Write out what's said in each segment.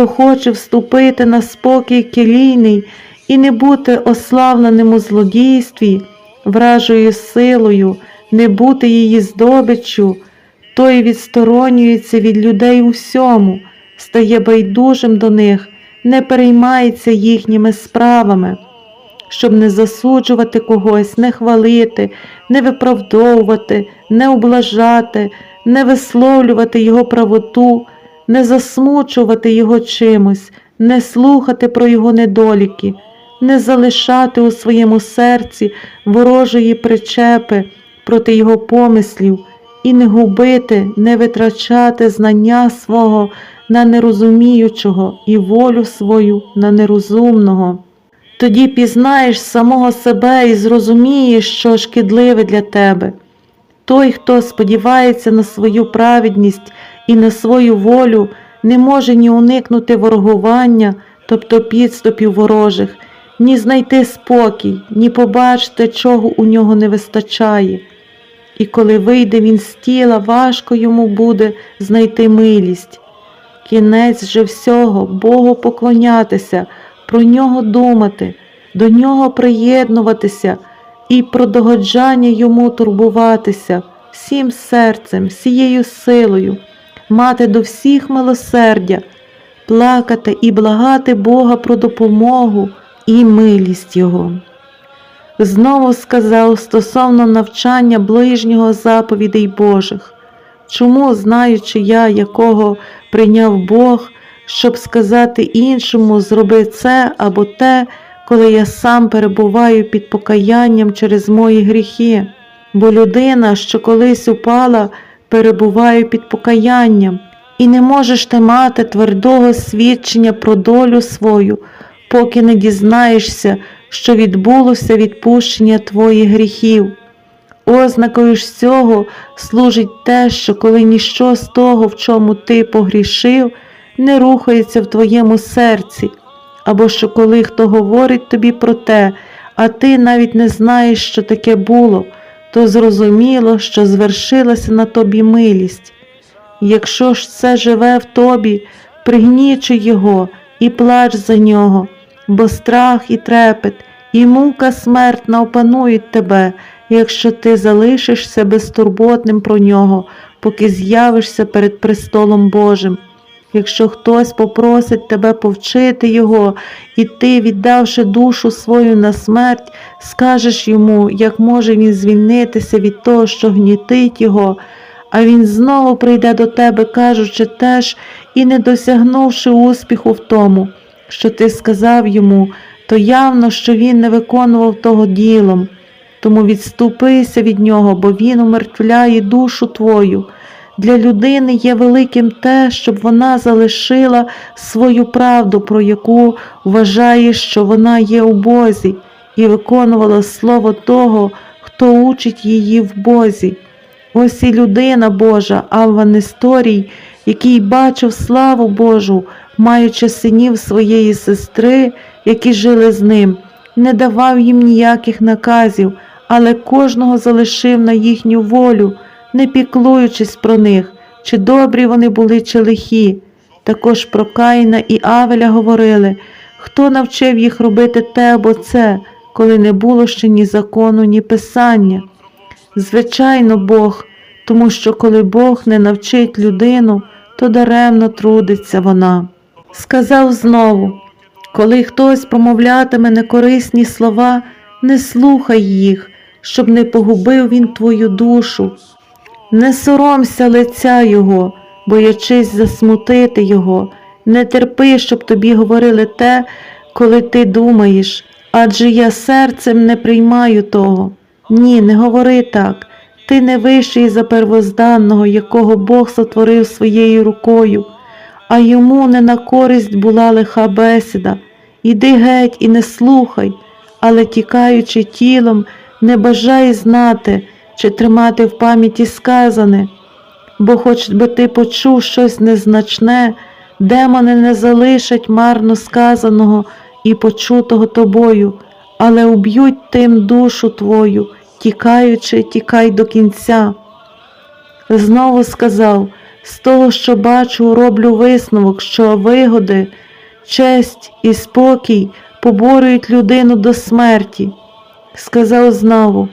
хто хоче вступити на спокій келійний і не бути ославленим у злодійстві, вражою силою, не бути її здобиччю, той відсторонюється від людей у всьому, стає байдужим до них, не переймається їхніми справами, щоб не засуджувати когось, не хвалити, не виправдовувати, не облажати, не висловлювати його правоту, не засмучувати його чимось, не слухати про його недоліки, не залишати у своєму серці ворожої причепи проти його помислів, і не губити, не витрачати знання свого на нерозуміючого і волю свою на нерозумного. Тоді пізнаєш самого себе і зрозумієш, що шкідливе для тебе. Той, хто сподівається на свою праведність і на свою волю, не може ні уникнути ворогування, тобто підступів ворожих, ні знайти спокій, ні побачити, чого у нього не вистачає. І коли вийде він з тіла, важко йому буде знайти милість. Кінець же всього Богу поклонятися, про нього думати, до нього приєднуватися і про догоджання йому турбуватися всім серцем, всією силою, мати до всіх милосердя, плакати і благати Бога про допомогу і милість Його. Знову сказав стосовно навчання ближнього заповідей Божих. Чому, знаючи я, якого прийняв Бог, щоб сказати іншому, зроби це або те, коли я сам перебуваю під покаянням через мої гріхи, бо людина, що колись упала, перебуває під покаянням, і не можеш ти мати твердого свідчення про долю свою, поки не дізнаєшся, що відбулося відпущення твоїх гріхів. Ознакою ж цього служить те, що коли ніщо з того, в чому ти погрішив, не рухається в твоєму серці, або що коли хто говорить тобі про те, а ти навіть не знаєш, що таке було, то зрозуміло, що звершилася на тобі милість. Якщо ж це живе в тобі, пригнічуй його і плач за нього, бо страх і трепет, і мука смертна опанують тебе, якщо ти залишишся безтурботним про нього, поки з'явишся перед престолом Божим. Якщо хтось попросить тебе повчити його, і ти, віддавши душу свою на смерть, скажеш йому, як може він звільнитися від того, що гнітить його, а він знову прийде до тебе, кажучи теж і не досягнувши успіху в тому, що ти сказав йому, то явно, що він не виконував того ділом. Тому відступися від нього, бо він умертвляє душу твою. Для людини є великим те, щоб вона залишила свою правду, про яку вважає, що вона є у Бозі, і виконувала слово того, хто учить її в Бозі. Ось і людина Божа, Авва Несторій, який бачив славу Божу, маючи синів своєї сестри, які жили з ним, не давав їм ніяких наказів, але кожного залишив на їхню волю, не піклуючись про них, чи добрі вони були, чи лихі. Також про Каїна і Авеля говорили, хто навчив їх робити те або це, коли не було ще ні закону, ні писання. Звичайно, Бог, тому що коли Бог не навчить людину, то даремно трудиться вона. Сказав знову, коли хтось промовлятиме некорисні слова, не слухай їх, щоб не погубив він твою душу. Не соромся лиця Його, боячись засмутити Його, не терпи, щоб тобі говорили те, коли ти думаєш, адже я серцем не приймаю того. Ні, не говори так. Ти не вищий за первозданного, якого Бог сотворив своєю рукою, а йому не на користь була лиха бесіда. Іди геть і не слухай, але тікаючи тілом, не бажай знати чи тримати в пам'яті сказане, бо хоч би ти почув щось незначне, демони не залишать марно сказаного і почутого тобою, але уб'ють тим душу твою, тікаючи, тікай до кінця. Знову сказав З того, що бачу, роблю висновок, що вигоди, честь і спокій поборюють людину до смерті. Сказав знову,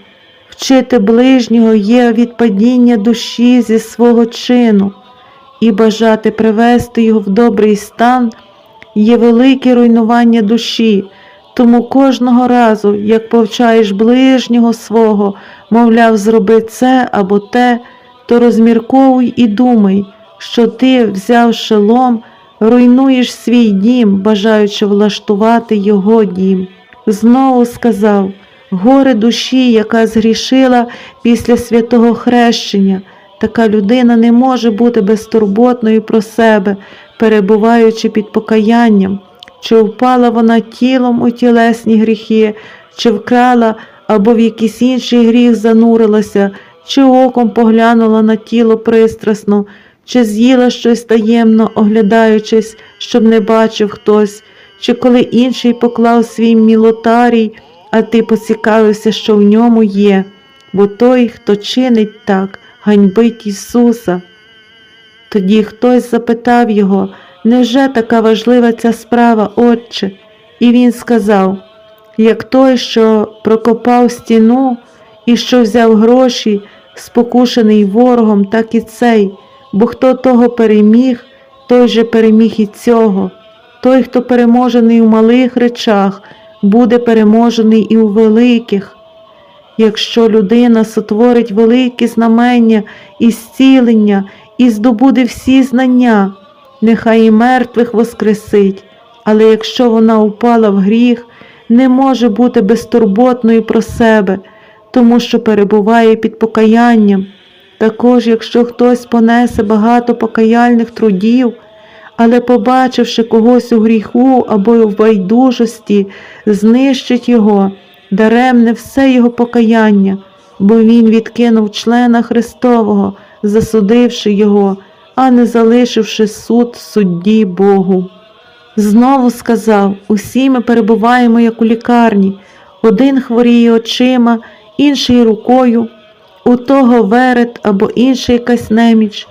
вчити ближнього є відпадіння душі зі свого чину, і бажати привести його в добрий стан є велике руйнування душі. Тому кожного разу, як повчаєш ближнього свого, мовляв, зроби це або те, то розмірковуй і думай, що ти, взявши лом, руйнуєш свій дім, бажаючи влаштувати його дім. Знову сказав горе душі, яка згрішила після святого хрещення. Така людина не може бути безтурботною про себе, перебуваючи під покаянням, чи впала вона тілом у тілесні гріхи, чи вкрала або в якийсь інший гріх занурилася, чи оком поглянула на тіло пристрасно, чи з'їла щось таємно, оглядаючись, щоб не бачив хтось, чи коли інший поклав свій мілотарій, а ти поцікавився, що в ньому є, бо той, хто чинить так, ганьбить Ісуса. Тоді хтось запитав його, невже така важлива ця справа, Отче? І він сказав, як той, що прокопав стіну і що взяв гроші, спокушений ворогом, так і цей, бо хто того переміг, той же переміг і цього. Той, хто переможений у малих речах, буде переможений і у великих. Якщо людина сотворить великі знамення і зцілення і здобуде всі знання, нехай і мертвих воскресить, але якщо вона упала в гріх, не може бути безтурботною про себе, тому що перебуває під покаянням. Також, якщо хтось понесе багато покаяльних трудів, але, побачивши когось у гріху або в байдужості, знищить його, даремне все його покаяння, бо він відкинув члена Христового, засудивши його, а не залишивши суд судді Богу. Знову сказав усі ми перебуваємо як у лікарні, один хворіє очима, інший рукою, у того верет або інша якась неміч.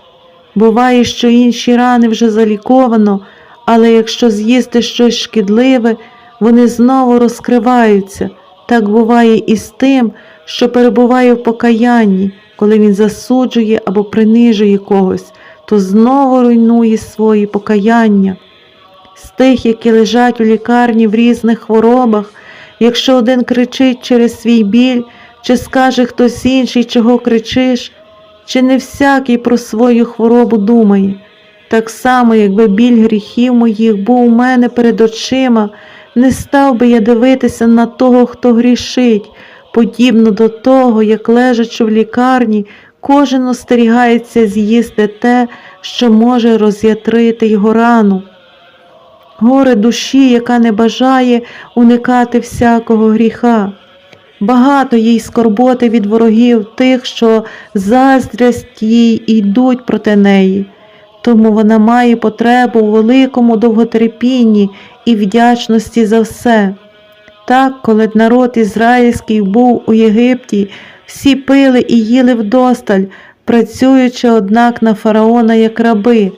Буває, що інші рани вже заліковано, але якщо з'їсти щось шкідливе, вони знову розкриваються. Так буває і з тим, що перебуває в покаянні, коли він засуджує або принижує когось, то знову руйнує свої покаяння. З тих, які лежать у лікарні в різних хворобах, якщо один кричить через свій біль, чи скаже хтось інший, чого кричиш, чи не всякий про свою хворобу думає. Так само, якби біль гріхів моїх був у мене перед очима, не став би я дивитися на того, хто грішить, подібно до того, як лежачи в лікарні, кожен остерігається з'їсти те, що може роз'ятрити його рану. Горе душі, яка не бажає уникати всякого гріха. Багато їй скорботи від ворогів тих, що заздрясть їй і йдуть проти неї, тому вона має потребу у великому довготерпінні і вдячності за все. Так, коли народ ізраїльський був у Єгипті, всі пили і їли вдосталь, працюючи, однак, на фараона як раби.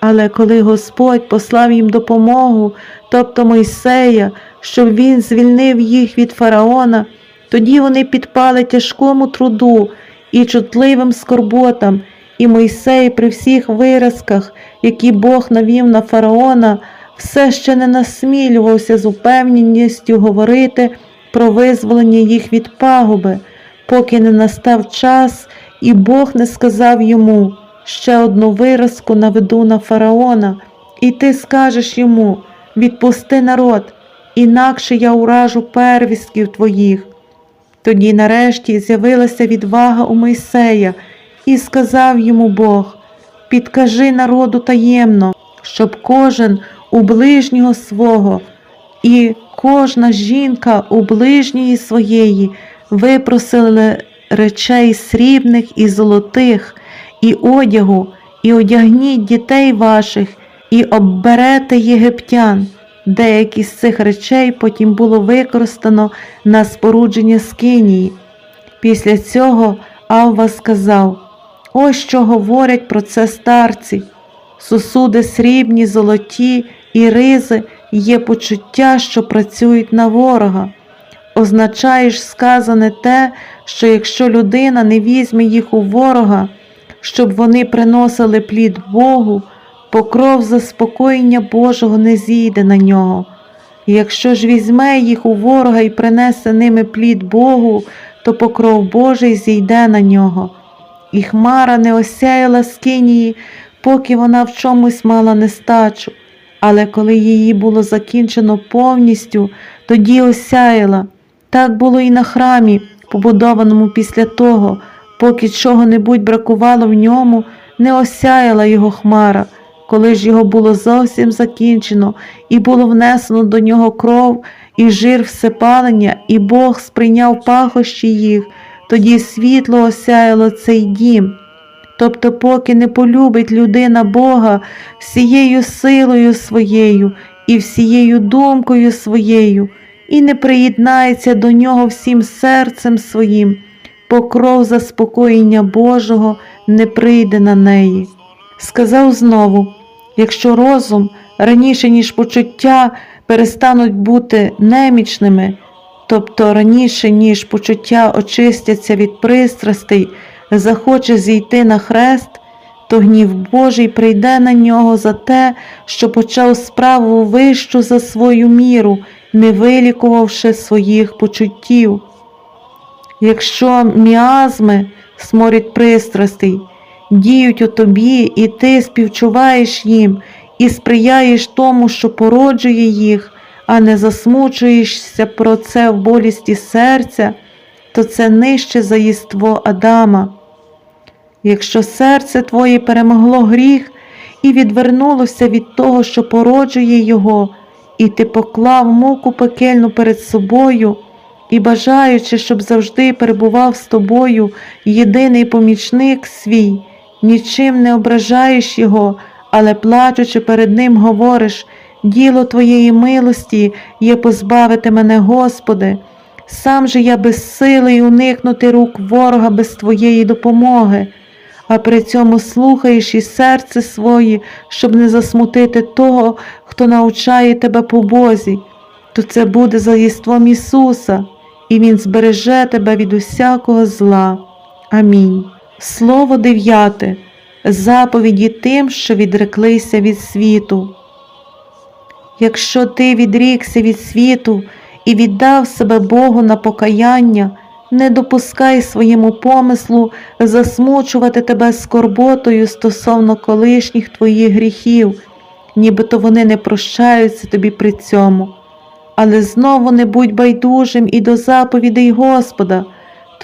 Але коли Господь послав їм допомогу, тобто Мойсея, щоб він звільнив їх від фараона, тоді вони підпали тяжкому труду і чутливим скорботам, і Мойсей при всіх виразках, які Бог навів на фараона, все ще не насмілювався з упевненістю говорити про визволення їх від пагуби, поки не настав час, і Бог не сказав йому ще одну виразку наведу на фараона, і ти скажеш йому відпусти народ, інакше я уражу первістків твоїх. Тоді нарешті з'явилася відвага у Мойсея, і сказав йому Бог Підкажи народу таємно, щоб кожен у ближнього свого і кожна жінка у ближньої своєї випросили речей срібних і золотих, і одягу, і одягніть дітей ваших, і обберете єгиптян. Деякі з цих речей потім було використано на спорудження скинії. Після цього Авва сказав Ось що говорять про це старці. Сосуди срібні, золоті і ризи є почуття, що працюють на ворога. Означаєш сказане те, що якщо людина не візьме їх у ворога, щоб вони приносили плід Богу, покров заспокоєння Божого не зійде на нього. Якщо ж візьме їх у ворога і принесе ними плід Богу, то покров Божий зійде на нього. І хмара не осяяла скинії, поки вона в чомусь мала нестачу. Але коли її було закінчено повністю, тоді осяяла. Так було і на храмі, побудованому після того, поки чого-небудь бракувало в ньому, не осяяла його хмара. Коли ж його було зовсім закінчено, і було внесено до нього кров і жир всепалення, і Бог сприйняв пахощі їх, тоді світло осяяло цей дім. Тобто, поки не полюбить людина Бога всією силою своєю і всією думкою своєю, і не приєднається до нього всім серцем своїм, покров заспокоєння Божого не прийде на неї. Сказав знову, якщо розум раніше, ніж почуття, перестануть бути немічними, тобто раніше, ніж почуття очистяться від пристрастей, захоче зійти на хрест, то гнів Божий прийде на нього за те, що почав справу вищу за свою міру, не вилікувавши своїх почуттів. Якщо міазми, сморід пристрастей, діють у тобі, і ти співчуваєш їм і сприяєш тому, що породжує їх, а не засмучуєшся про це в болісті серця, то це нижче за єство Адама. Якщо серце твоє перемогло гріх і відвернулося від того, що породжує його, і ти поклав муку пекельну перед собою, і бажаючи, щоб завжди перебував з тобою єдиний помічник свій, нічим не ображаєш його, але плачучи перед ним, говориш, діло твоєї милості є позбавити мене, Господи, сам же я безсилий уникнути рук ворога без твоєї допомоги, а при цьому слухаєш і серце своє, щоб не засмутити того, хто навчає тебе по Бозі, то це буде за Ісуса, і Він збереже тебе від усякого зла. Амінь. Слово дев'яте. Заповіді тим, що відреклися від світу. Якщо ти відрікся від світу і віддав себе Богу на покаяння, не допускай своєму помислу засмучувати тебе скорботою стосовно колишніх твоїх гріхів, нібито вони не прощаються тобі при цьому. Але знову не будь байдужим і до заповідей Господа,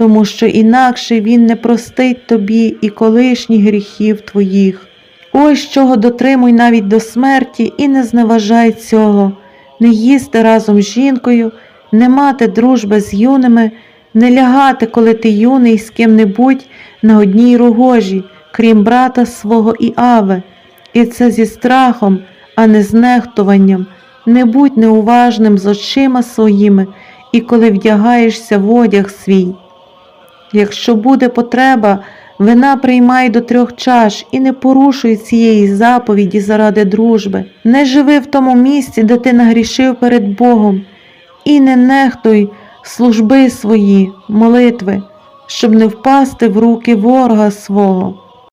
тому що інакше Він не простить тобі і колишніх гріхів твоїх. Ось чого дотримуй навіть до смерті і не зневажай цього, не їсти разом з жінкою, не мати дружби з юними, не лягати, коли ти юний з ким-небудь на одній рогожі, крім брата свого і Аве, і це зі страхом, а не з нехтуванням. Не будь неуважним з очима своїми, і коли вдягаєшся в одяг свій. Якщо буде потреба, вина приймай до трьох чаш і не порушуй цієї заповіді заради дружби. Не живи в тому місці, де ти нагрішив перед Богом, і не нехтуй служби свої, молитви, щоб не впасти в руки ворога свого.